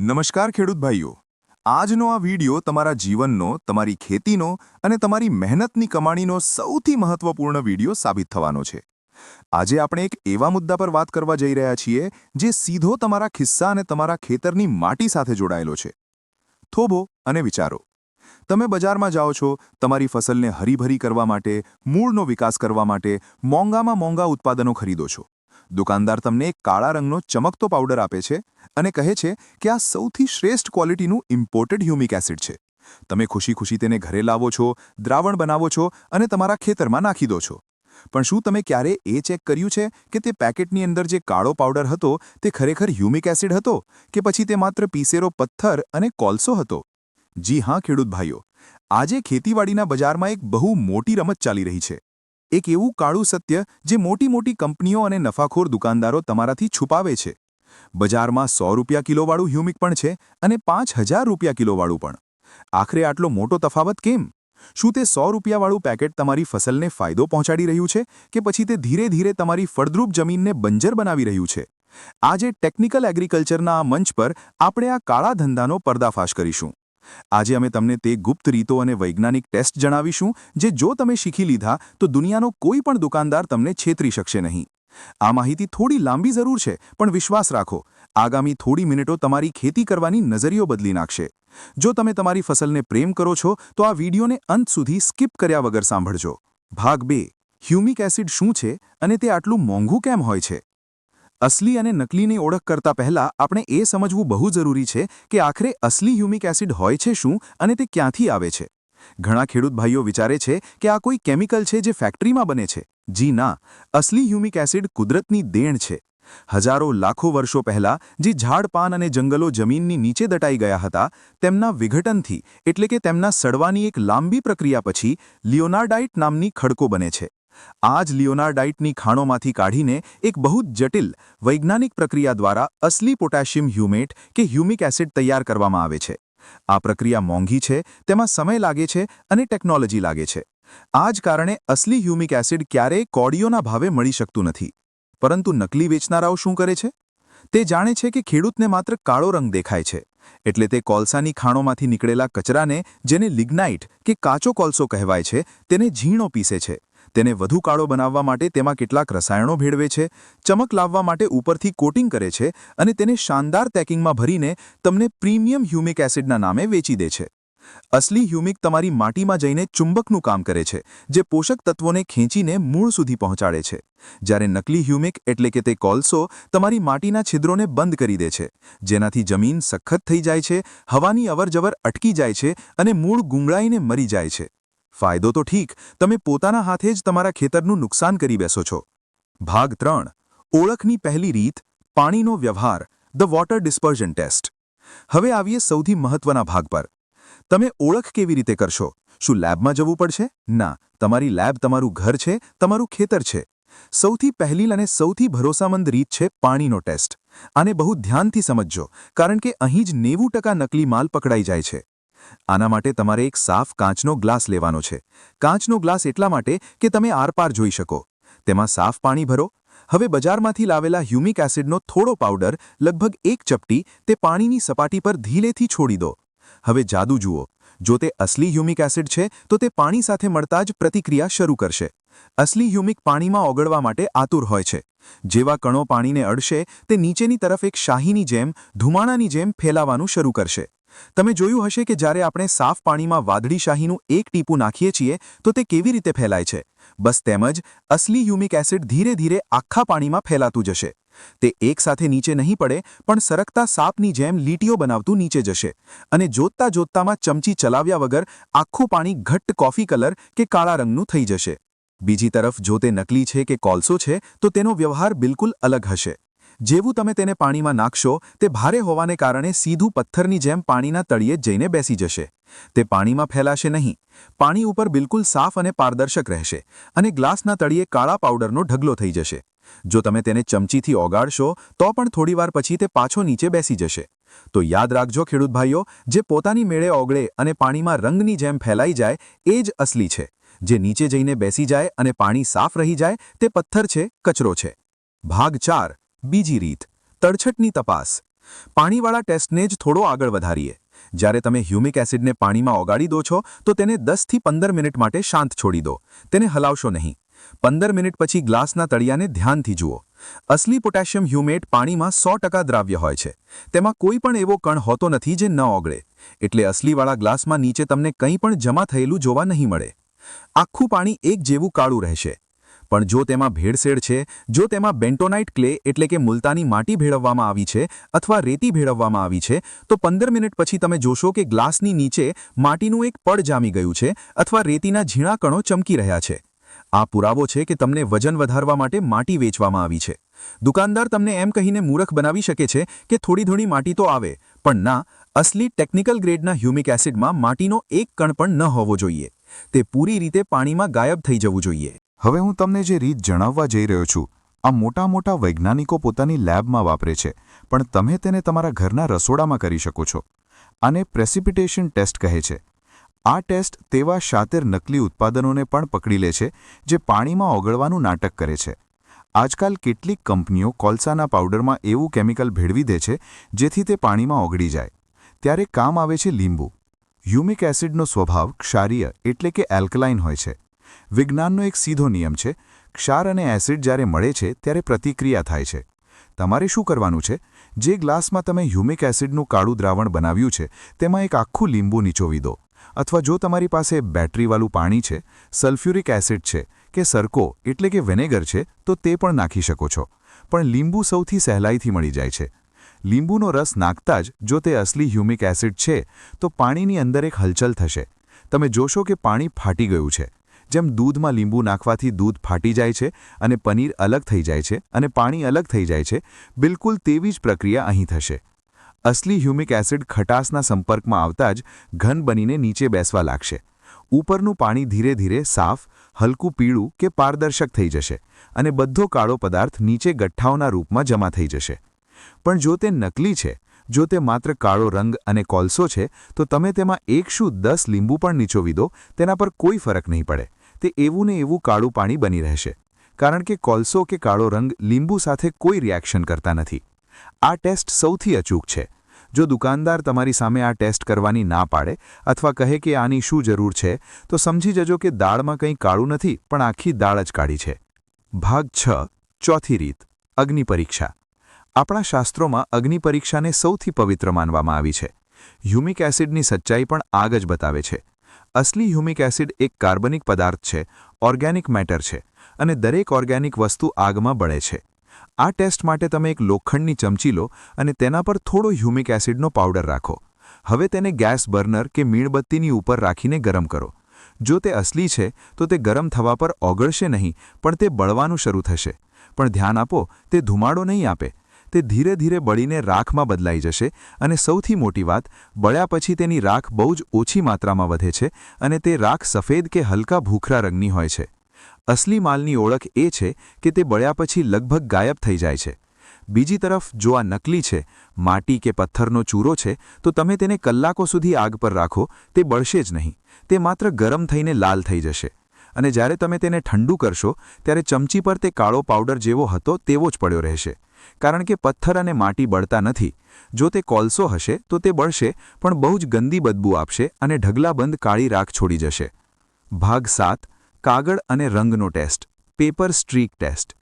નમસ્કાર ખેડૂત ભાઈઓ. આજનો આ વિડિયો તમારા જીવનનો, તમારી ખેતીનો અને તમારી મહેનતની કમાણીનો સૌથી મહત્વપૂર્ણ વિડિયો સાબિત થવાનો છે. આજે આપણે એક એવા મુદ્દા પર વાત કરવા જઈ રહ્યા છીએ, જે સીધો તમારા ખિસ્સા અને તમારા ખેતરની માટી સાથે જોડાયેલો છે. થોભો અને વિચારો. તમે બજારમાં જાઓ છો, તમારી ફસલને હરીભરી કરવા માટે, મૂળનો વિકાસ કરવા માટે, મોંઘામાં મોંઘા ઉત્પાદનો ખરીદો છો. દુકાનદાર તમને એક કાળા રંગનો ચમકતો પાવડર આપે છે અને કહે છે કે આ સૌથી શ્રેષ્ઠ ક્વોલિટીનું ઇમ્પોર્ટેડ હ્યુમિક એસિડ છે. તમે ખુશી ખુશી તેને ઘરે લાવો છો, દ્રાવણ બનાવો છો અને તમારા ખેતરમાં નાખી દો છો. પણ શું તમે ક્યારે એ ચેક કર્યું છે કે તે પેકેટની અંદર જે કાળો પાવડર હતો તે ખરેખર હ્યુમિક એસિડ હતો કે પછી તે માત્ર પીસેરો પથ્થર અને કોલસો હતો? જી હા, ખેડૂત ભાઈઓ. આજે ખેતીવાડીના બજારમાં એક બહુ મોટી રમત ચાલી રહી છે. એક એવું કાળું સત્ય જે મોટી મોટી કંપનીઓ અને નફાખોર દુકાનદારો તમારાથી છુપાવે છે. બજારમાં સો રૂપિયા કિલોવાળું હ્યુમિક પણ છે અને પાંચ હજાર રૂપિયા કિલોવાળું પણ. આખરે આટલો મોટો તફાવત કેમ? શું તે સો રૂપિયાવાળું પેકેટ તમારી ફસલને ફાયદો પહોંચાડી રહ્યું છે કે પછી તે ધીરે ધીરે તમારી ફળદ્રુપ જમીનને બંજર બનાવી રહ્યું છે? આજે ટેકનિકલ એગ્રીકલ્ચરના આ મંચ પર આપણે આ કાળા ધંધાનો પર્દાફાશ કરીશું. આજે અમે તમને તે ગુપ્ત રીતો અને વૈજ્ઞાનિક ટેસ્ટ જણાવીશું, જે જો તમે શીખી લીધા, તો દુનિયાનો કોઈ પણ દુકાનદાર તમને છેતરી શકશે નહીં. આ માહિતી થોડી લાંબી જરૂર છે, પણ વિશ્વાસ રાખો. આગામી થોડી મિનિટો તમારી ખેતી કરવાની નજરિયો બદલી નાખશે. જો તમે તમારી ફસલને પ્રેમ કરો છો, તો આ વિડીયોને અંત સુધી સ્કીપ કર્યા વગર સાંભળજો. ભાગ બે. હ્યુમિક એસિડ શું છે અને તે આટલું મોંઘું કેમ હોય છે? અસલી અને નકલીની ઓળખ કરતા પહેલા આપણે એ સમજવું બહુ જરૂરી છે કે આખરે અસલી હ્યુમિક એસિડ હોય છે શું અને તે ક્યાંથી આવે છે. ઘણા ખેડૂત ભાઈઓ વિચારે છે કે આ કોઈ કેમિકલ છે જે ફેક્ટરીમાં બને છે. જી ના, અસલી હ્યુમિક એસિડ કુદરતની દેણ છે. હજારો, લાખો વર્ષો પહેલા જે ઝાડ, પાન અને જંગલો જમીનની નીચે દટાઈ ગયા હતા, તેમના વિઘટનથી, એટલે કે તેમના સડવાની એક લાંબી પ્રક્રિયા પછી, લિયોનાર્ડાઇટ નામની ખડકો બને છે. આ જ લિયોનાર્ડાઇટની ખાણોમાંથી કાઢીને એક બહુ જ જટિલ વૈજ્ઞાનિક પ્રક્રિયા દ્વારા અસલી પોટેશિયમ હ્યુમેટ કે હ્યુમિક એસિડ તૈયાર કરવામાં આવે છે. આ પ્રક્રિયા મોંઘી છે, તેમાં સમય લાગે છે અને ટેકનોલોજી લાગે છે. આ જ કારણે અસલી હ્યુમિક એસિડ ક્યારેય કોડીઓના ભાવે મળી શકતું નથી. પરંતુ નકલી વેચનારાઓ શું કરે છે? તે જાણે છે કે ખેડૂતને માત્ર કાળો રંગ દેખાય છે. એટલે તે કોલસાની ખાણોમાંથી નીકળેલા કચરાને જેને લિગ્નાઇટ કે કાચો કોલસો કહેવાય છે, તેને ઝીણો પીસે છે. તેને વધુ કાળો બનાવવા માટે તેમાં કેટલાક રસાયણો ભેળવે છે, ચમક લાવવા માટે ઉપરથી કોટિંગ કરે છે અને તેને શાનદાર પેકિંગમાં ભરીને તમને પ્રીમિયમ હ્યુમિક એસિડના નામે વેચી દે છે. અસલી હ્યુમિક તમારી માટીમાં જઈને ચુંબકનું કામ કરે છે, જે પોષક તત્વોને ખેંચીને મૂળ સુધી પહોંચાડે છે. જ્યારે નકલી હ્યુમિક એટલે કે તે કોલસો તમારી માટીના છિદ્રોને બંધ કરી દે છે, જેનાથી જમીન સખત થઈ જાય છે, હવાની અવરજવર અટકી જાય છે અને મૂળ ગુંગળાઈને મરી જાય છે. ફાયદો તો ઠીક, તમે પોતાના હાથે જ તમારા ખેતરનું નુકસાન કરી બેસો છો. ભાગ ત્રણ, ઓળખની પહેલી રીત, પાણીનો વ્યવહાર, ધ વોટર ડિસ્પર્જન ટેસ્ટ. હવે આવીએ સૌથી મહત્વના ભાગ પર. તમે ઓળખ કેવી રીતે કરશો? શું લેબમાં જવું પડશે? ના, તમારી લેબ તમારું ઘર છે, તમારું ખેતર છે. સૌથી પહેલી અને સૌથી ભરોસામંદ રીત છે પાણીનો ટેસ્ટ. આને બહુ ધ્યાનથી સમજજો, કારણ કે અહીં જ નેવું નકલી માલ પકડાઈ જાય છે. આના માટે તમારે એક સાફ કાચનો ગ્લાસ લેવાનો છે. કાચનો ગ્લાસ એટલા માટે કે તમે આરપાર જોઈ શકો. તેમાં સાફ પાણી ભરો. હવે બજારમાંથી લાવેલા હ્યુમિક એસિડનો થોડો પાવડર, લગભગ એક ચપટી, તે પાણીની સપાટી પર ધીલેથી છોડી દો. હવે જાદુ જુઓ. જો તે અસલી હ્યુમિક એસિડ છે, તો તે પાણી સાથે મળતા જ પ્રતિક્રિયા શરૂ કરશે. અસલી હ્યુમિક પાણીમાં ઓગળવા માટે આતુર હોય છે. જેવા કણો પાણીને અડશે, તે નીચેની તરફ એક શાહીની જેમ ધુમાણાની જેમ ફેલાવાનું શરૂ કરશે. તમે જોયું હશે કે જ્યારે આપણે સાફ પાણીમાં વાદળી શાહીનું એક ટીપું નાખીએ છીએ, તો તે કેવી રીતે ફેલાય છે? બસ તેમજ અસલી હ્યુમિક એસિડ ધીરે ધીરે આખા પાણીમાં ફેલાતું જશે. તે એકસાથે નીચે નહીં પડે, પણ સરકતા સાપની જેમ લીટીઓ બનાવતું નીચે જશે અને જોતતા જોતતામાં ચમચી ચલાવ્યા વગર આખું પાણી ઘટ્ટ કોફી કલર કે કાળા રંગનું થઈ જશે. બીજી તરફ, જો તે નકલી છે કે કોલસો છે, તો તેનો વ્યવહાર બિલકુલ અલગ હશે. જેવું તમે તેને પાણીમાં નાખશો, તે ભારે હોવાને કારણે સીધું પથ્થરની જેમ પાણીના તળિયે જઈને બેસી જશે. તે પાણીમાં ફેલાશે નહીં. પાણી ઉપર બિલકુલ સાફ અને પારદર્શક રહેશે અને ગ્લાસના તળિયે કાળા પાવડરનો ઢગલો થઈ જશે. જો તમે તેને ચમચીથી ઓગાળશો, તો પણ થોડીવાર પછી તે પાછો નીચે બેસી જશે. તો યાદ રાખજો ખેડૂત ભાઈઓ, જે પોતાની મેળે ઓગળે અને પાણીમાં રંગની જેમ ફેલાઈ જાય, એ જ અસલી છે. જે નીચે જઈને બેસી જાય અને પાણી સાફ રહી જાય, તે પથ્થર છે, કચરો છે. ભાગ ચાર. બીજી રીત, તડછટની તપાસ. પાણીવાળા ટેસ્ટને જ થોડો આગળ વધારીએ. જ્યારે તમે હ્યુમિક એસિડને પાણીમાં ઓગાળી દો છો, તો તેને દસથી પંદર મિનિટ માટે શાંત છોડી દો. તેને હલાવશો નહીં. પંદર મિનિટ પછી ગ્લાસના તળિયાને ધ્યાનથી જુઓ. અસલી પોટેશિયમ હ્યુમેટ પાણીમાં સો દ્રાવ્ય હોય છે. તેમાં કોઈ પણ એવો કણ હોતો નથી જે ન ઓગળે. એટલે અસલીવાળા ગ્લાસમાં નીચે તમને કંઈ પણ જમા થયેલું જોવા નહીં મળે. આખું પાણી એક જેવું કાળું રહેશે. પણ જો તેમાં ભેળસેળ છે, જો તેમાં બેન્ટોનાઇટ ક્લે એટલે કે મુલતાની માટી ભેળવવામાં આવી છે અથવા રેતી ભેળવવામાં આવી છે, તો પંદર મિનિટ પછી તમે જોશો કે ગ્લાસની નીચે માટીનું એક પડ જામી ગયું છે અથવા રેતીના ઝીણા કણો ચમકી રહ્યા છે. આ પુરાવો છે કે તમને વજન વધારવા માટે માટી વેચવામાં આવી છે. દુકાનદાર તમને એમ કહીને મૂરખ બનાવી શકે છે કે થોડી થોડી માટી તો આવે, પણ ના, અસલી ટેકનિકલ ગ્રેડના હ્યુમિક એસિડમાં માટીનો એક કણ પણ ન હોવો જોઈએ. તે પૂરી રીતે પાણીમાં ગાયબ થઈ જવું જોઈએ. હવે હું તમને જે રીત જણાવવા જઈ રહ્યો છું, આ મોટા મોટા વૈજ્ઞાનિકો પોતાની લેબમાં વાપરે છે, પણ તમે તેને તમારા ઘરના રસોડામાં કરી શકો છો. આને પ્રેસિપિટેશન ટેસ્ટ કહે છે. આ ટેસ્ટ તેવા શાતેર નકલી ઉત્પાદનોને પણ પકડી લે છે, જે પાણીમાં ઓગળવાનું નાટક કરે છે. આજકાલ કેટલીક કંપનીઓ કોલસાના પાવડરમાં એવું કેમિકલ ભેળવી દે છે, જેથી તે પાણીમાં ઓગળી જાય. ત્યારે કામ આવે છે લીંબુ. હ્યુમિક એસિડનો સ્વભાવ ક્ષારીય એટલે કે એલ્કલાઇન હોય છે. વિજ્ઞાનનો એક સીધો નિયમ છે, ક્ષાર અને એસિડ જ્યારે મળે છે ત્યારે પ્રતિક્રિયા થાય છે. તમારે શું કરવાનું છે? જે ગ્લાસમાં તમે હ્યુમિક એસિડનું કાળું દ્રાવણ બનાવ્યું છે, તેમાં એક આખું લીંબુ નીચોવી દો. અથવા જો તમારી પાસે બેટરીવાળું પાણી છે, સલ્ફ્યુરિક એસિડ છે, કે સરકો એટલે કે વેનેગર છે, તો તે પણ નાખી શકો છો. પણ લીંબુ સૌથી સહેલાઈથી મળી જાય છે. લીંબુનો રસ નાખતા જ જો તે અસલી હ્યુમિક એસિડ છે, તો પાણીની અંદર એક હલચલ થશે. તમે જોશો કે પાણી ફાટી ગયું છે. જેમ દૂધમાં લીંબુ નાખવાથી દૂધ ફાટી જાય છે અને પનીર અલગ થઈ જાય છે અને પાણી અલગ થઈ જાય છે, બિલકુલ તેવી જ પ્રક્રિયા અહીં થશે. અસલી હ્યુમિક એસિડ ખટાસના સંપર્કમાં આવતા જ ઘન બનીને નીચે બેસવા લાગશે. ઉપરનું પાણી ધીરે ધીરે સાફ, હલકું પીળું કે પારદર્શક થઈ જશે અને બધો કાળો પદાર્થ નીચે ગઠ્ઠાઓના રૂપમાં જમા થઈ જશે. પણ જો તે નકલી છે, જો તે માત્ર કાળો રંગ અને કોલસો છે, તો તમે તેમાં એક શું દસ લીંબુ પણ નીચોવી દો, તેના પર કોઈ ફરક નહીં પડે. તે એવું ને એવું કાળું પાણી બની રહેશે. કારણ કે કોલસો કે કાળો રંગ લીંબુ સાથે કોઈ રિએક્શન કરતા નથી. આ ટેસ્ટ સૌથી અચૂક છે. જો દુકાનદાર તમારી સામે આ ટેસ્ટ કરવાની ના પાડે અથવા કહે કે આની શું જરૂર છે, તો સમજી જજો કે દાળમાં કંઈ કાળું નથી, પણ આખી દાળ જ કાઢી છે. ભાગ છ, ચોથી રીત, અગ્નિ પરીક્ષા. આપણા શાસ્ત્રોમાં અગ્નિ પરીક્ષાને સૌથી પવિત્ર માનવામાં આવી છે. હ્યુમિક એસિડની સચ્ચાઈ પણ આગ જ બતાવે છે. અસલી હ્યુમિક એસિડ એક કાર્બનિક પદાર્થ છે, ઓર્ગેનિક મેટર છે અને દરેક ઓર્ગેનિક વસ્તુ આગમાં બળે છે. આ ટેસ્ટ માટે તમે એક લોખંડની ચમચી લો અને તેના પર થોડો હ્યુમિક એસિડનો પાવડર રાખો. હવે તેને ગેસ બર્નર કે મીણબત્તીની ઉપર રાખીને ગરમ કરો. જો તે અસલી છે, તો તે ગરમ થવા પર ઓગળશે નહીં, પણ તે બળવાનું શરૂ થશે. પણ ધ્યાન આપો, તે ધુમાડો નહીં આપે. તે ધીરે ધીરે બળીને રાખમાં બદલાઈ જશે અને સૌથી મોટી વાત, બળ્યા પછી તેની રાખ બહુ જ ઓછી માત્રામાં વધે છે અને તે રાખ સફેદ કે હલકા ભૂખરા રંગની હોય છે. અસલી માલની ઓળખ એ છે કે તે બળ્યા પછી લગભગ ગાયબ થઈ જાય છે. બીજી તરફ, જો આ નકલી છે, માટી કે પથ્થરનો ચૂરો છે, તો તમે તેને કલાકો સુધી આગ પર રાખો, તે બળશે જ નહીં. તે માત્ર ગરમ થઈને લાલ થઈ જશે. અને જ્યારે તમે તેને ઠંડુ કરશો, ત્યારે ચમચી પર તે કાળો પાવડર જેવો હતો તેવો જ પડ્યો રહેશે. કારણ કે પથ્થર અને માટી બળતા નથી. જો તે કોલસો હશે, તો તે બળશે, પણ બહુ જ ગંદી બદબૂ આપશે અને ઢગલાબંધ કાળી રાખ છોડી જશે. ભાગ સાત, કાગળ અને રંગનો ટેસ્ટ, પેપર સ્ટ્રીક ટેસ્ટ.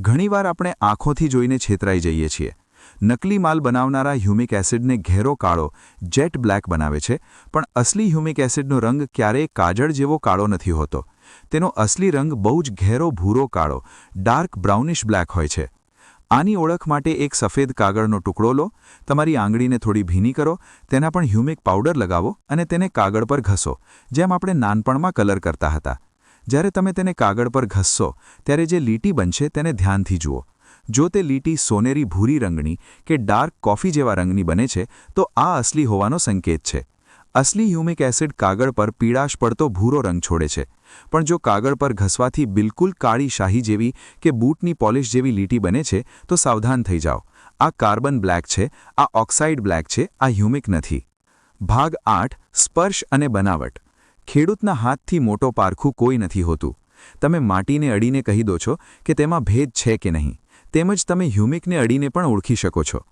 ઘણીવાર આપણે આંખોથી જોઈને છેતરાઈ જઈએ છીએ. નકલી માલ બનાવનારા હ્યુમિક એસિડને ઘેરો કાળો, જેટ બ્લેક બનાવે છે, પણ અસલી હ્યુમિક એસિડનો રંગ ક્યારેય કાજળ જેવો કાળો નથી હોતો. તેનો અસલી રંગ બહુ જ ઘેરો ભૂરો કાળો, ડાર્ક બ્રાઉનિશ બ્લેક હોય છે. આની ઓળખ માટે એક સફેદ કાગળનો ટુકડો લો, તમારી આંગળીને થોડી ભીની કરો, તેના પણ હ્યુમિક પાવડર લગાવો અને તેને કાગળ પર ઘસો, જેમ આપણે નાનપણમાં કલર કરતા હતા. જ્યારે તમે તેને કાગળ પર ઘસશો ત્યારે જે લીટી બનશે તેને ધ્યાનથી જુઓ. જો તે લીટી સોનેરી ભૂરી રંગની કે ડાર્ક કોફી જેવા રંગની બને છે, તો આ અસલી હોવાનો સંકેત છે. અસલી હ્યુમિક એસિડ કાગળ પર પીળાશ પડતો ભૂરો રંગ છોડે છે. પણ જો કાગળ પર ઘસવાથી બિલકુલ કાળી શાહી જેવી કે બૂટની પોલિશ જેવી લીટી બને છે, તો સાવધાન થઈ જાઓ. આ કાર્બન બ્લેક છે, આ ઓક્સાઇડ બ્લેક છે, આ હ્યુમિક નથી. ભાગ આઠ, સ્પર્શ અને બનાવટ. ખેડૂતના હાથથી મોટો પારખું કોઈ નથી હોતું. તમે માટીને અડીને કહી દો છો કે તેમાં ભેદ છે કે નહીં. તેમજ તમે હ્યુમિકને અડીને પણ ઓળખી શકો છો.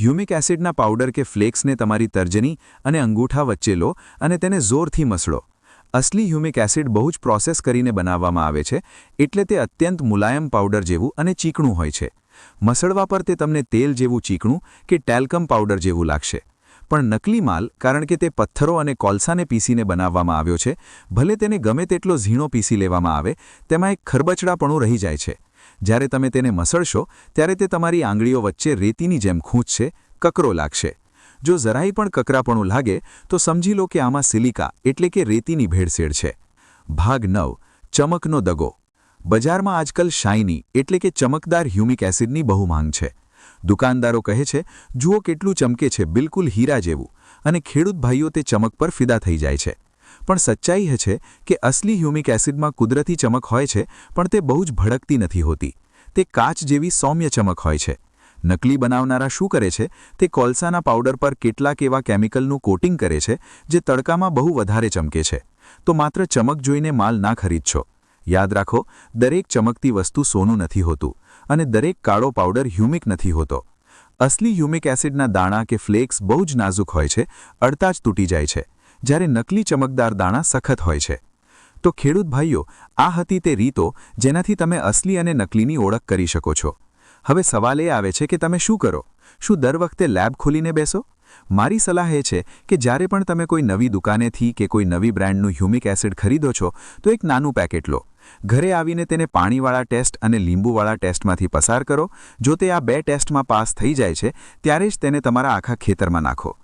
હ્યુમિક એસિડના પાવડર કે ફ્લેક્સને તમારી તર્જની અને અંગૂઠા વચ્ચે લો અને તેને જોરથી મસળો. અસલી હ્યુમિક એસિડ બહુ જ પ્રોસેસ કરીને બનાવવામાં આવે છે, એટલે તે અત્યંત મુલાયમ પાવડર જેવું અને ચીકણું હોય છે. મસળવા પર તે તમને તેલ જેવું ચીકણું કે ટેલ્કમ પાવડર જેવું લાગશે. પણ નકલી માલ, કારણ કે તે પથ્થરો અને કોલસાને પીસીને બનાવવામાં આવ્યો છે, ભલે તેને ગમે તેટલો ઝીણો પીસી લેવામાં આવે, તેમાં એક ખરબચડાપણું રહી જાય છે. જ્યારે તમે તેને મસળશો, ત્યારે તે તમારી આંગળીઓ વચ્ચે રેતીની જેમ ખૂંચશે, કકરો લાગશે. જો જરાય પણ કકરાપણું લાગે, તો સમજી લો કે આમાં સિલિકા એટલે કે રેતીની ભેળસેળ છે. ભાગ નવ, ચમકનો દગો. બજારમાં આજકાલ શાઇની એટલે કે ચમકદાર હ્યુમિક એસિડની બહુ માંગ છે. દુકાનદારો કહે છે, જુઓ કેટલું ચમકે છે, બિલકુલ હીરા જેવું. અને ખેડૂત ભાઈઓ તે ચમક પર ફિદા થઈ જાય છે. પણ સચ્ચાઈ એ છે કે અસલી હ્યુમિક એસિડમાં કુદરતી ચમક હોય છે, પણ તે બહુ જ ભડકતી નથી હોતી. તે કાચ જેવી સૌમ્ય ચમક હોય છે. નકલી બનાવનારા શું કરે છે? તે કોલસાના પાવડર પર કેટલાક એવા કેમિકલનું કોટિંગ કરે છે, જે તડકામાં બહુ વધારે ચમકે છે. તો માત્ર ચમક જોઈને માલ ના ખરીદશો. યાદ રાખો, દરેક ચમકતી વસ્તુ સોનું નથી હોતું, અને દરેક કાળો પાવડર હ્યુમિક નથી હોતો. અસલી હ્યુમિક એસિડના દાણા કે ફ્લેક્સ બહુ જ નાજુક હોય છે, અડતા જ તૂટી જાય છે. જ્યારે નકલી ચમકદાર દાણા સખત હોય છે. તો ખેડૂત ભાઈઓ, આ હતી તે રીતો જેનાથી તમે અસલી અને નકલીની ઓળખ કરી શકો છો. હવે સવાલ એ આવે છે કે તમે શું કરો? શું દર વખતે લેબ ખોલીને બેસો? મારી સલાહ એ છે કે જ્યારે પણ તમે કોઈ નવી દુકાનેથી કે કોઈ નવી બ્રાન્ડનું હ્યુમિક એસિડ ખરીદો છો, તો એક નાનું પેકેટ લો. ઘરે આવીને તેને પાણીવાળા ટેસ્ટ અને લીંબુવાળા ટેસ્ટમાંથી પસાર કરો. જો તે આ બે ટેસ્ટમાં પાસ થઈ જાય છે, ત્યારે જ તેને તમારા આખા ખેતરમાં નાખો.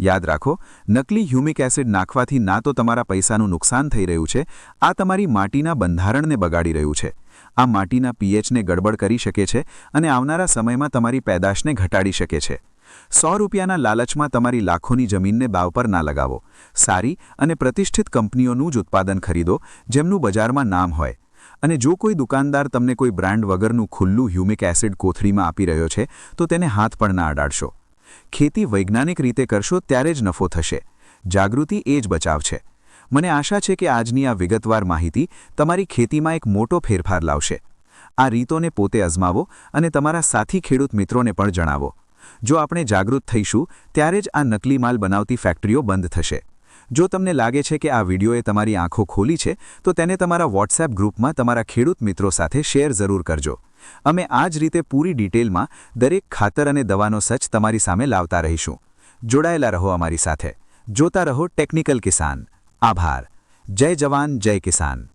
યાદ રાખો, નકલી હ્યુમિક એસિડ નાખવાથી ના તો તમારા પૈસાનું નુકસાન થઈ રહ્યું છે, આ તમારી માટીના બંધારણને બગાડી રહ્યું છે. આ માટીના પીએચને ગડબડ કરી શકે છે અને આવનારા સમયમાં તમારી પેદાશને ઘટાડી શકે છે. સો રૂપિયાના લાલચમાં તમારી લાખોની જમીનને બાવ પર ના લગાવો. સારી અને પ્રતિષ્ઠિત કંપનીઓનું જ ઉત્પાદન ખરીદો, જેમનું બજારમાં નામ હોય. અને જો કોઈ દુકાનદાર તમને કોઈ બ્રાન્ડ વગરનું ખુલ્લું હ્યુમિક એસિડ કોથળીમાં આપી રહ્યો છે, તો તેને હાથ પણ ના અડાડશો. ખેતી વૈજ્ઞાનિક રીતે કરશો ત્યારે જ નફો થશે. જાગૃતિ એ જ બચાવ છે. મને આશા છે કે આજની આ વિગતવાર માહિતી તમારી ખેતીમાં એક મોટો ફેરફાર લાવશે. આ રીતોને પોતે અજમાવો અને તમારા સાથી ખેડૂત મિત્રોને પણ જણાવો. જો આપણે જાગૃત થઈશું, ત્યારે જ આ નકલી માલ બનાવતી ફેક્ટરીઓ બંધ થશે. જો તમને લાગે છે કે આ વિડીયોએ તમારી આંખો ખોલી છે, તો તેને તમારા વોટ્સએપ ગ્રુપમાં તમારા ખેડૂત મિત્રો સાથે શેર જરૂર કરજો. અમે આ જ રીતે પૂરી ડિટેલમાં દરેક ખાતર અને દવાનો સચ તમારી સામે લાવતા રહીશું. જોડાયેલા રહો અમારી સાથે. જોતા રહો ટેકનિકલ કિસાન. આભાર. જય જવાન, જય કિસાન.